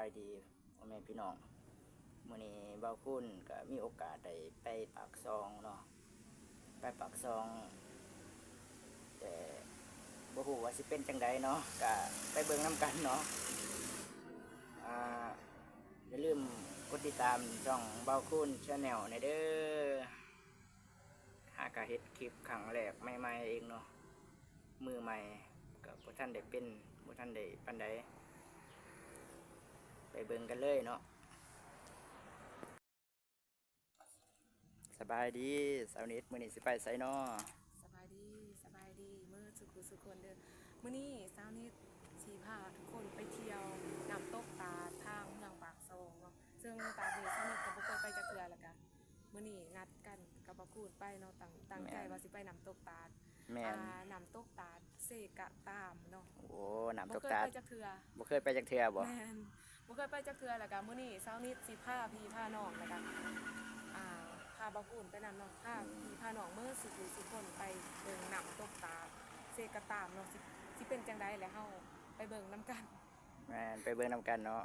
ายดีพ่อแม่พี่น้องมื้อนี้เบาคุณก็มีโอกาสได้ไปปากซองเนาะไปปากซอง แต่บ่ฮู้ว่าสิเป็นจังใดเนาะก็ไปเบิ่งนํกันเนาะอ่าอย่าลืมกดติดตามช่องเบาคุณชาแนลในเด้อหากะเฮ็ดคลิปครั้งแรกใหม่ๆเองเนาะมือใหม่ก็บ่ทันได้เป็นบ่ทันได้ปานใด เบิ่งกันเลยเนาะสบายดีสาวนิดมื้อนี้สิไปไสเนาะสบายดีสบายดีเมื่อสุขุสุขคนเดินมื่อนี้เช้านี้สีพาทุกคนไปเที่ยวน้ำตกตาดทางเมืองปากซองเนาะซึ่งตาเดชเช้านี้ก็บ่เคยไปจักเทื่อแล้วกันมื่อนี้นัดกันกับบ่คูดไปเนาะตั้งตั้งใจว่าสิไปน้ำตกตาดแม่นอ่าน้ำตกตาดเซกะตามเนาะโอ้น้ำตบ่กเคยตาดไปจักเทื่อบ่เคยไปจักเทื่อบ่แม่น บ่เคยไปจักเทื่อแล้วกันมื่อนี้เช้านี้สิพาพี่พาน้องแล้วกันอ่าพาบ่คูดไปนำเนาะพาพี่พาน้องเมื่อสุขุสุขคนไปเบิ่งน้ำตกตาดเซกะตามเนาะสิสิเป็นจังได๋แล้วเฮาไปเบิ่งนํกันแม่นไปเบิ่งนํกันเนาะ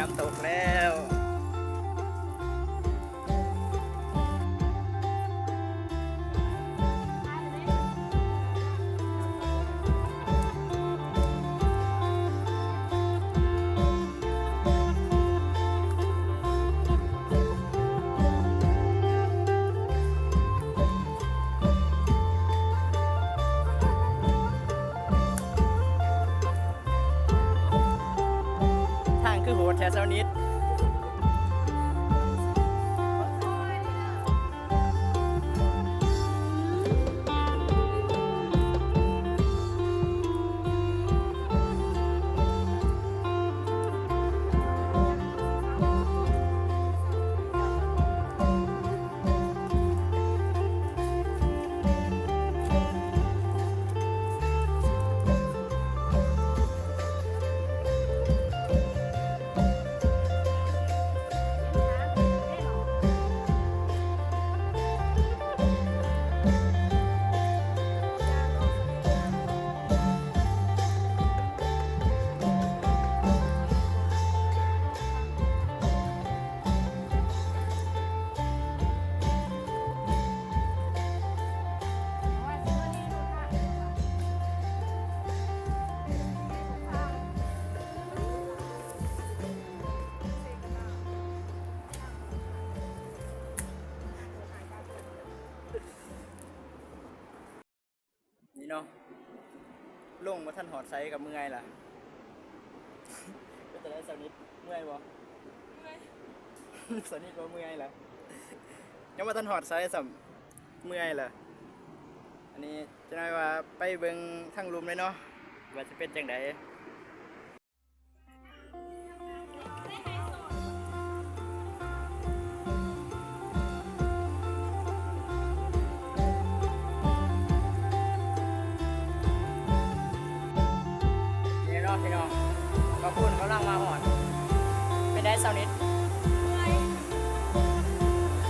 น้ำตกแล้างคือโหด เซานิดลงมาท่านหอดไซกับเมื่อยล่ะ ก็จะได้สนิทเมื่อยบ่สนิทบ่เมื่อยล่ะยังมาท่านหอดไซสัมเมื่อยล่ะ อันนี้จะน้อยว่าไปเบิ่งทางลุมเลยเนาะว่าจะเป็นจังได นี่เนาะพี่น้องขอบคุณกำลังมาหอดเป็นได้สนิทเมื่อย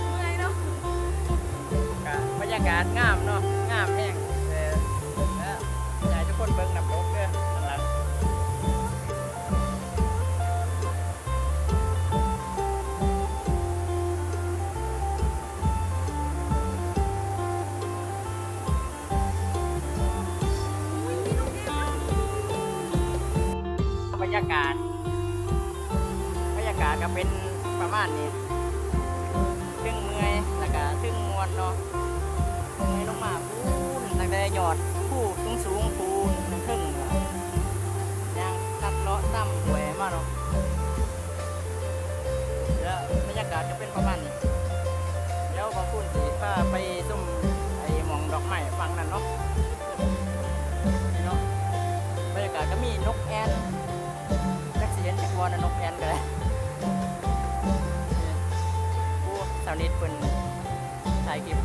เมื่อยเนาะก็บรรยากาศงามเนาะงามแห้งแต่และอยากให้ทุกคนเบิ่งน้ำากาศบรรยากาศก็เป็นประมาณนี้ถึงเมื่อยแล้วก็ถึงมวนเนาะเมื่อยลงมาพูนตั้งแต่ยอดผู้สูงสูงพูนถึงยางตัดเลาะตั้มแหวมาเนาะแล้วบรรยากาศจะเป็นประมาณนี้เดี๋ยวขอบคุณที่พาไปซุ่มไอ้หมองดอกไม้ฟังนั่นเนาะนี่เนาะบรรยากาศก็มีนกแอน นักเสียนจากวอนนกแอนกันเลยผู้สาวนิดเป็นถ่ายคลิป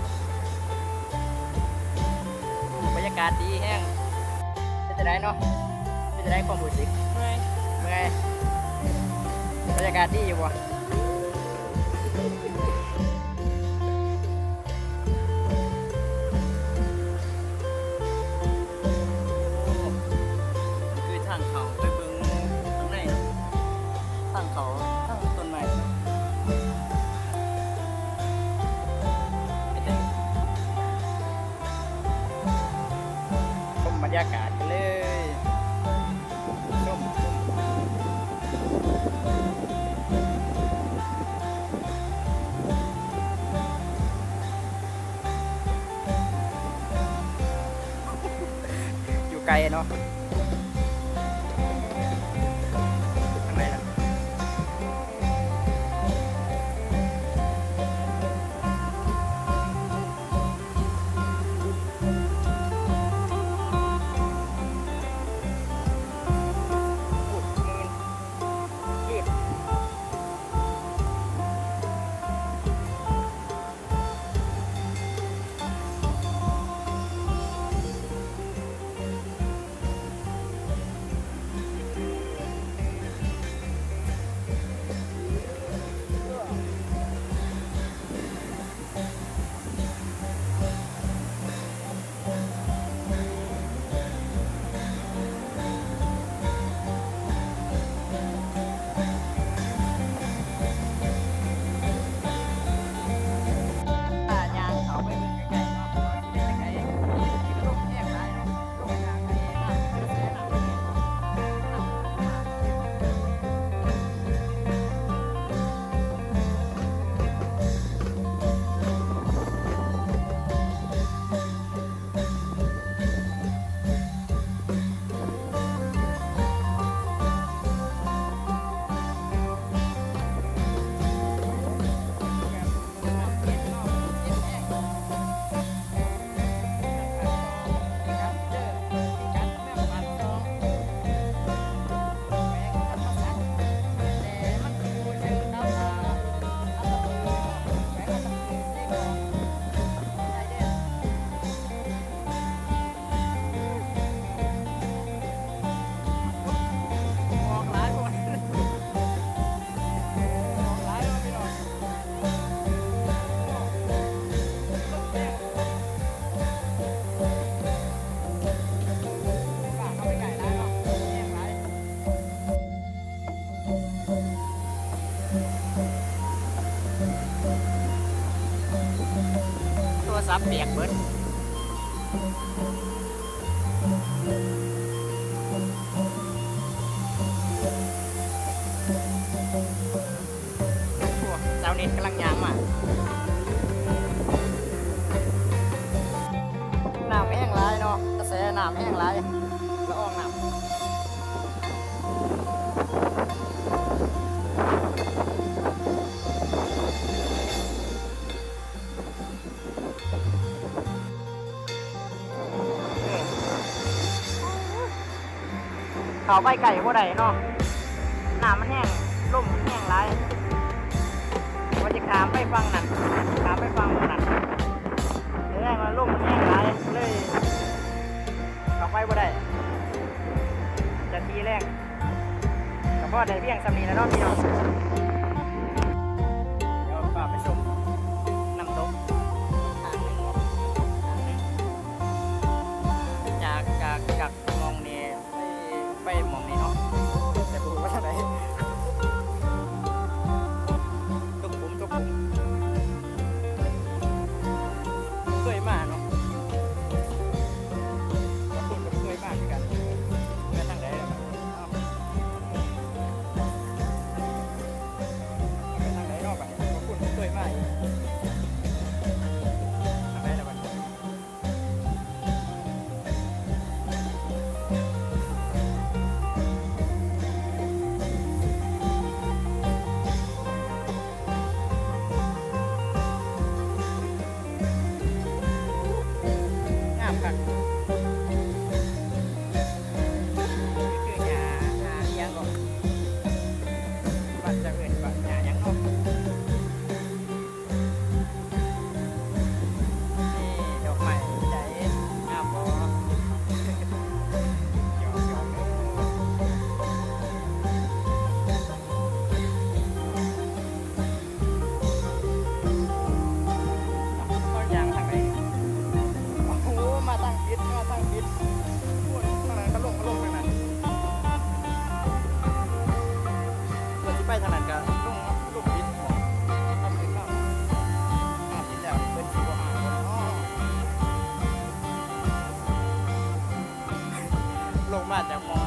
อู้บรรยากาศดีแห้งเป็นจะได้เนาะเป็นจะได้ความรู้สึกเมื่อยเมื่อยบรรยากาศดีอยู่บ่ ยากาศกันเลยชมชมอยู่ไกลเนาะ รับเปียกเบิดเจ้าเน็ตกำลังยางมาน้ำแห้งไรเนาะกระแสน้ำแห้งไร อกใบไก่บ่ได้เนาะหนามันแห้งร่มแห้งไรว่าจะขามไปฟังนั่นขามไปฟังนั่นเดี๋ยวได้มาร่มแห้งไรเลยออกไปบ่ได้จะทีแรกแต่พ่อได้เพียงสำนีแล้วเนาะพี่น้อง about their wall.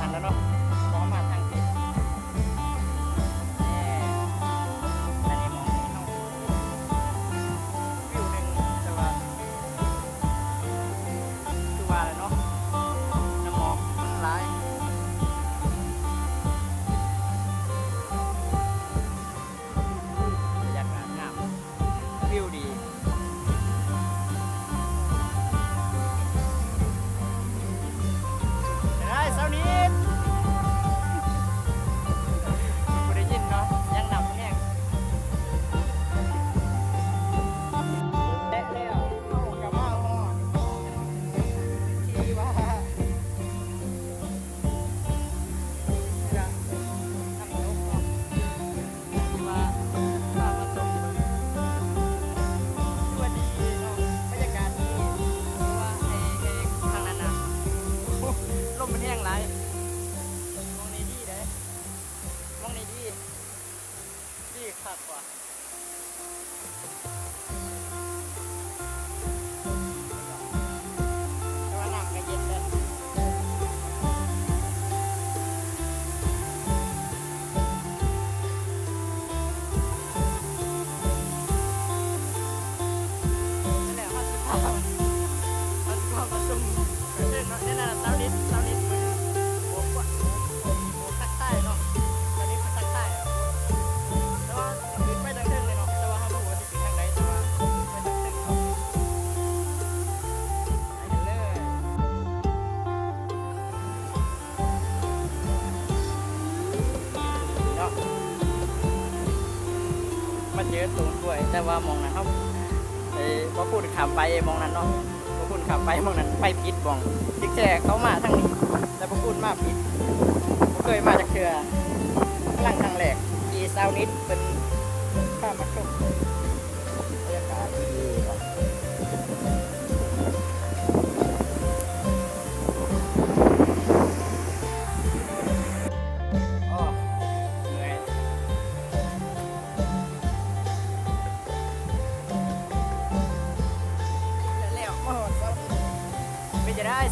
ยอะสูงด้วย แต่ว่ามองนั้นเขาไอ้พอพูดขับไปมองนั้นเนาะพอพูดขับไปมองนั้นไปผิดบองทิกแจเขามาทางนี้ แล้วพอพูดมาผิดผมเคยมาจากเถื่อพลังทางแหลกกีซาวนิดเป็นข้ามมาชม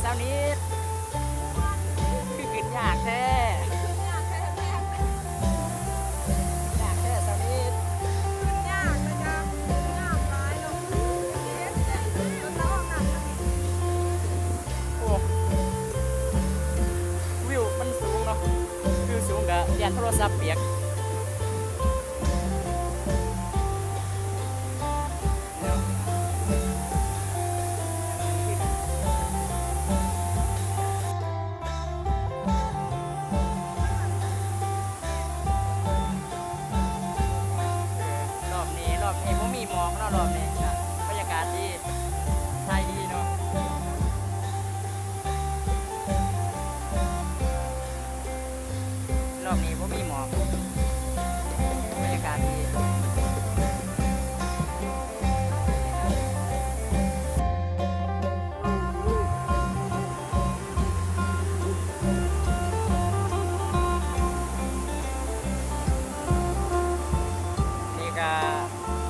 เจ้านี้คือกินยากแท้ยากแท้เจ้านี้โอ้วิวมันสูงเนาะวิวสูงกะยันโทรศัพเปียก องเราะรอบนี้นะ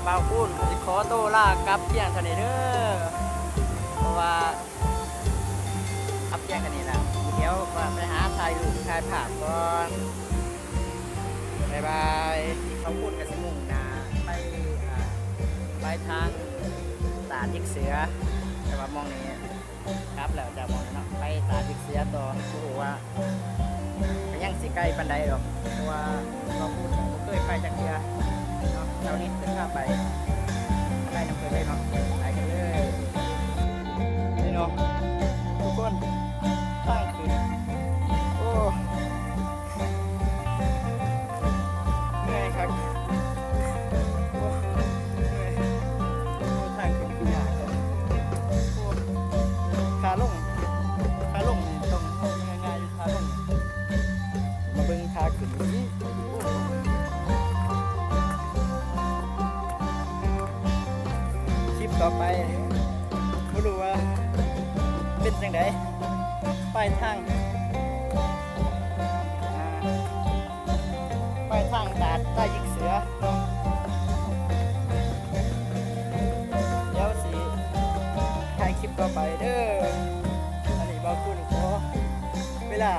บาวพูนสิขอโตลากับเที่ยงเท่านี้เด้อเพราะว่าอัพแยกกันนี่และเดี๋ยวว่าไปหาถ่ายรูปถ่ายภาพก่อนบายบายเขาพูดกับสมุงนาไปไปทางตาดิกเสือแต่ว่ามองนี้ครับแล้วจะมองนี้เนาะไปตาดิกเสือต่อโอ้โหว่ายังสิใกล้ปันไดหรอกเพราะว่าเราพูดผมเคยไปจากเรือ เนาะเท่านี้จะข้ามไปได้น้ำเพลินเลยเนาะไปกันเลยนี่เนาะ ต้ยิกเสือเดี๋ยวสิถ่ายคลิปต่อไปเด้ออันนี้บอกคุณขอเวลา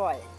ย่